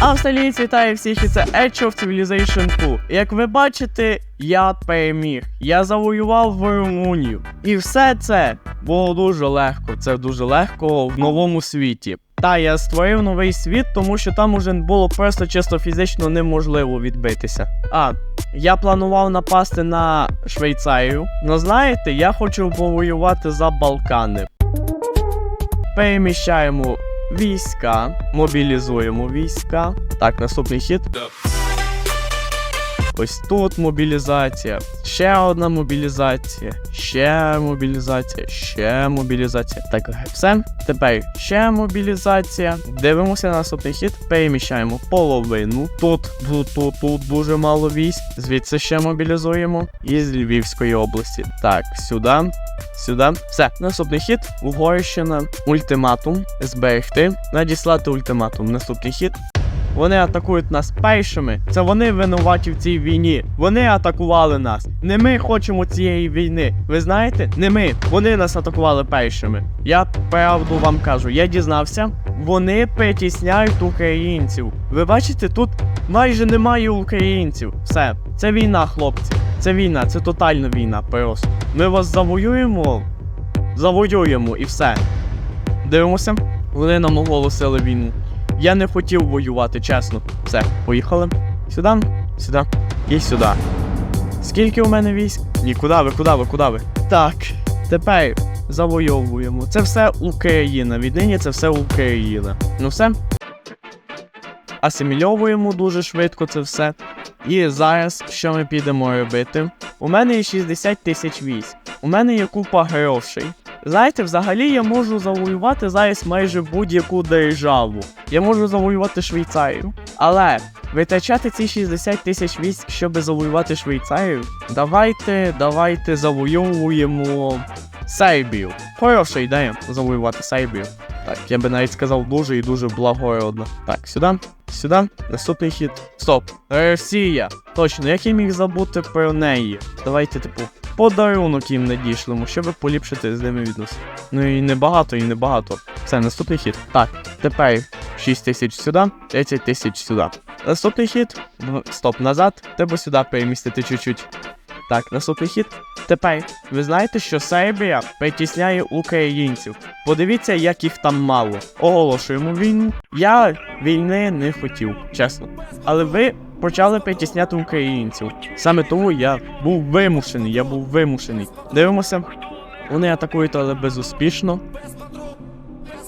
Австралієць вітає всіх і це Edge of Civilization 2. Як ви бачите, я переміг. Я завоював в Румунію. І все це було дуже легко. Це дуже легко в новому світі. Та я створив новий світ, тому що там уже було просто чисто фізично неможливо відбитися. А, я планував напасти на Швейцарію. Ну знаєте, я хочу повоювати за Балкани. Переміщаємо війська, мобілізуємо війська. Так, наступний хід. Ось тут мобілізація. Ще одна мобілізація. Ще мобілізація. Ще мобілізація. Так, все. Тепер ще мобілізація. Дивимося на наступний хід. Переміщаємо половину. Тут, тут, тут, тут дуже мало військ. Звідси ще мобілізуємо. І з Львівської області. Так, сюди. Сюди. Все. Наступний хід. Угорщина. Ультиматум. Зберегти. Надіслати ультиматум. Наступний хід. Вони атакують нас першими. Це вони винуваті в цій війні. Вони атакували нас. Не ми хочемо цієї війни. Ви знаєте? Не ми. Вони нас атакували першими. Я правду вам кажу, я дізнався. Вони притісняють українців. Ви бачите, тут майже немає українців. Все, це війна, хлопці. Це війна, це тотальна війна. Просто. Ми вас завоюємо. Завоюємо і все. Дивимося. Вони нам оголосили війну. Я не хотів воювати, чесно. Все, поїхали. Сюди, сюди і сюди. Скільки у мене військ? Ні, куди ви, куди ви, куди ви? Так, тепер завойовуємо. Це все Україна. Віднині це все Україна. Ну все. Асимільовуємо дуже швидко це все. І зараз що ми підемо робити? У мене є 60 тисяч військ. У мене є купа грошей. Знаєте, взагалі я можу завоювати зараз майже будь-яку державу. Я можу завоювати Швейцарію. Але витрачати ці 60 тисяч військ, щоб завоювати Швейцарію, давайте, давайте завоюємо Сербію. Хороша ідея завоювати Сербію. Так, я би навіть сказав дуже і дуже благородно. Так, сюди, сюди, наступний хід. Стоп. Росія. Точно, як я міг забути про неї? Давайте, типу, подарунок їм надішлемо, щоб поліпшити з ними відносини. Ну і небагато, і небагато. Все, наступний хід. Так, тепер 6 тисяч сюди, 30 тисяч сюди. Наступний хід. В- Стоп, назад. Треба сюди перемістити чуть-чуть. Так, наступний хід. Тепер, ви знаєте, що Сербія притісняє українців. Подивіться, як їх там мало. Оголошуємо війну. Я війни не хотів, чесно. Але ви почали притісняти українців. Саме тому я був вимушений, я був вимушений. Дивимося. Вони атакують, але безуспішно.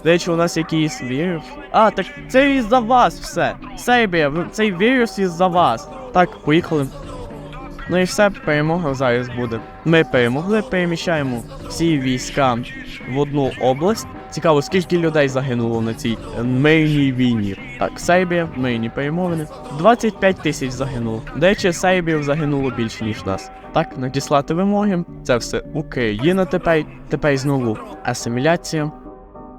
Речі, у нас якийсь вірус. А, так це із-за вас все. Сербія, цей вірус із-за вас. Так, поїхали. Ну і все, перемога зараз буде. Ми перемогли, переміщаємо всі війська в одну область. Цікаво, скільки людей загинуло на цій мирній війні. Так, Сербія, мирні перемовини. 25 тисяч загинуло. До речі, Сербів загинуло більше, ніж нас. Так, надіслати вимоги. Це все Україна тепер. Тепер знову асиміляція.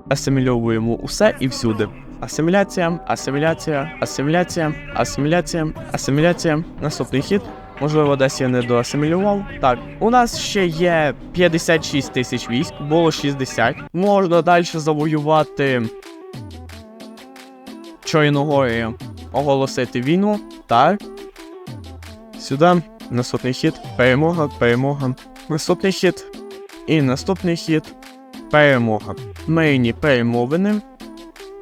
Асимільовуємо усе і всюди. Асиміляція, асиміляція, асиміляція, асиміляція, асиміляція. Наступний хід. Можливо, десь я не доасимілював. Так, у нас ще є 56 тисяч військ, було 60. Можна далі завоювати Чорногорію, оголосити війну. Так. Сюди. Наступний хід. Перемога, перемога. Наступний хід. І наступний хід. Перемога. Мирні перемовини.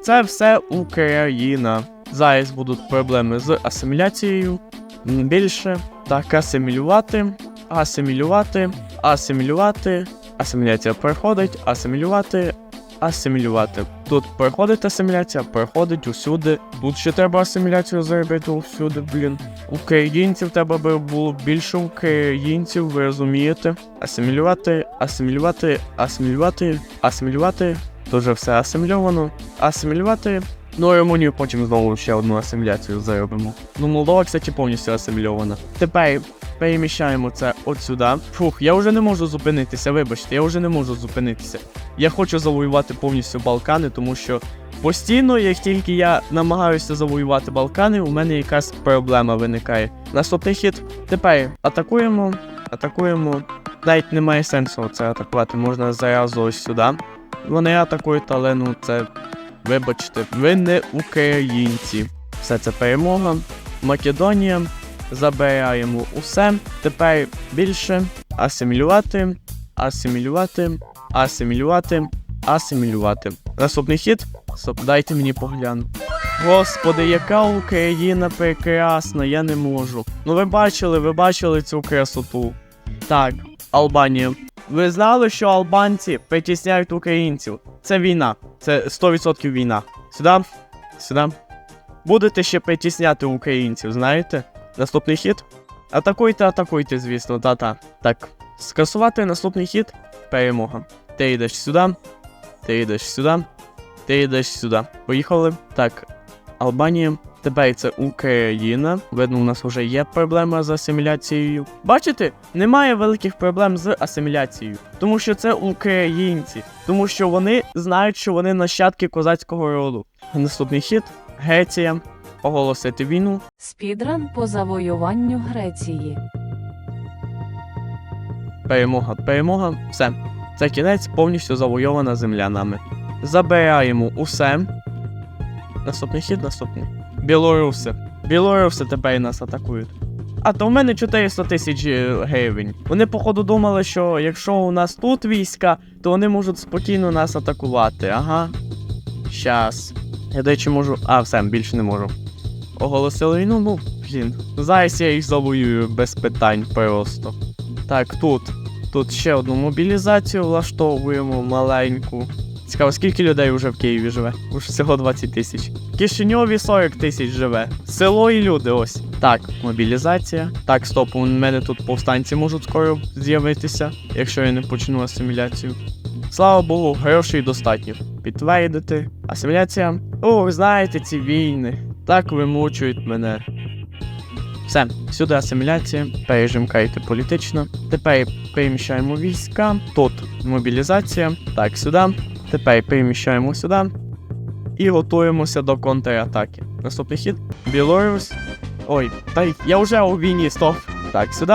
Це все Україна. Зараз будуть проблеми з асиміляцією. Більше. Так, асимілювати, асимілювати, асимілювати. Асиміляція проходить, асимілювати, асимілювати. Тут проходить асиміляція, проходить усюди. Тут ще треба асиміляцію зробити усюди, блін. Українців треба би було більше українців, ви розумієте? Асимілювати, асимілювати, асимілювати, асимілювати. Дуже все асимільовано. Асимілювати. Ну, Румунію потім знову ще одну асиміляцію заробимо. Ну, Молдова, кстати, повністю асимільована. Тепер переміщаємо це от сюди. Фух, я вже не можу зупинитися, вибачте, я вже не можу зупинитися. Я хочу завоювати повністю Балкани, тому що постійно, як тільки я намагаюся завоювати Балкани, у мене якась проблема виникає. Наступний хід. Тепер атакуємо, атакуємо. Навіть немає сенсу це атакувати, можна зразу ось сюди. Вони атакують, але ну це. Вибачте, ви не українці. Все це перемога. Македонія. Забираємо усе. Тепер більше асимілювати, асимілювати, асимілювати, асимілювати. Наступний хід. Стоп, дайте мені погляну. Господи, яка Україна прекрасна, я не можу. Ну ви бачили, ви бачили цю красоту. Так, Албанія. Ви знали, що албанці притісняють українців? Це війна. Це 100% війна. Сюди, сюди. Будете ще притісняти українців, знаєте? Наступний хід. Атакуйте, атакуйте, звісно, та-та. Так. Скасувати наступний хід. Перемога. Ти йдеш сюди. Ти йдеш сюди. Ти йдеш сюди. Поїхали. Так. Албанія. Тепер це Україна. Видно, у нас вже є проблема з асиміляцією. Бачите, немає великих проблем з асиміляцією, тому що це українці, тому що вони знають, що вони нащадки козацького роду. Наступний хід Греція. Оголосити війну. Спідран по завоюванню Греції. Перемога, перемога, все. Це кінець повністю завойована земля нами. Забираємо усе. Наступний хід, наступний. Білоруси. Білоруси тепер нас атакують. А то в мене 400 тисяч е, гривень. Вони, походу, думали, що якщо у нас тут війська, то вони можуть спокійно нас атакувати. Ага. Щас. Я до речі можу. А, все, більше не можу. Оголосили війну, ну, блін. Зараз я їх завоюю без питань просто. Так, тут. Тут ще одну мобілізацію влаштовуємо маленьку. Цікаво, скільки людей вже в Києві живе? Уж всього 20 тисяч. В Кишиньові 40 тисяч живе. Село і люди ось. Так, мобілізація. Так, стоп, у мене тут повстанці можуть скоро з'явитися, якщо я не почну асиміляцію. Слава Богу, грошей достатньо. Підтвердити. Асиміляція. О, ви знаєте ці війни. Так вимучують мене. Все, сюди асиміляція, пережимкайте політично. Тепер переміщаємо війська. Тут мобілізація. Так, сюди. Тепер переміщаємо сюди. І готуємося до контратаки. Наступний хід. Білорусь. Ой, та я вже у війні, стоп. Так, сюди.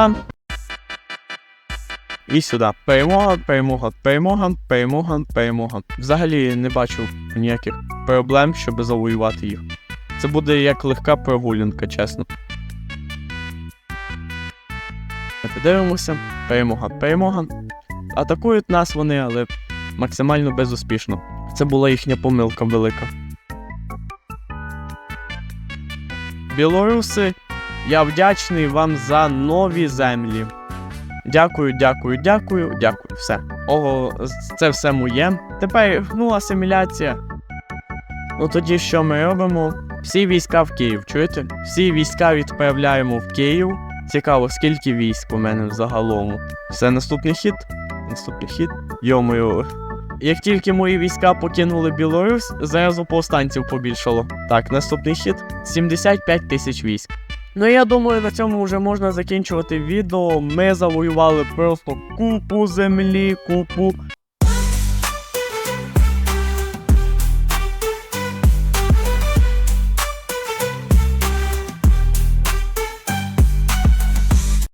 І сюди. Перемога, перемога, перемога, перемога, перемога. Взагалі не бачу ніяких проблем, щоб завоювати їх. Це буде як легка прогулянка, чесно. Дивимося. Перемога, перемога. Атакують нас вони, але максимально безуспішно. Це була їхня помилка велика. Білоруси, я вдячний вам за нові землі. Дякую, дякую, дякую, дякую. Все. Ого, це все моє. Тепер, ну, асиміляція. Ну тоді що ми робимо? Всі війська в Київ, чуєте? Всі війська відправляємо в Київ. Цікаво, скільки військ у мене взагалом. Все, наступний хід. Наступний хід. Йомою. Як тільки мої війська покинули Білорусь, зразу повстанців побільшало. Так, наступний хід 75 тисяч військ. Ну я думаю, на цьому вже можна закінчувати відео. Ми завоювали просто купу землі, купу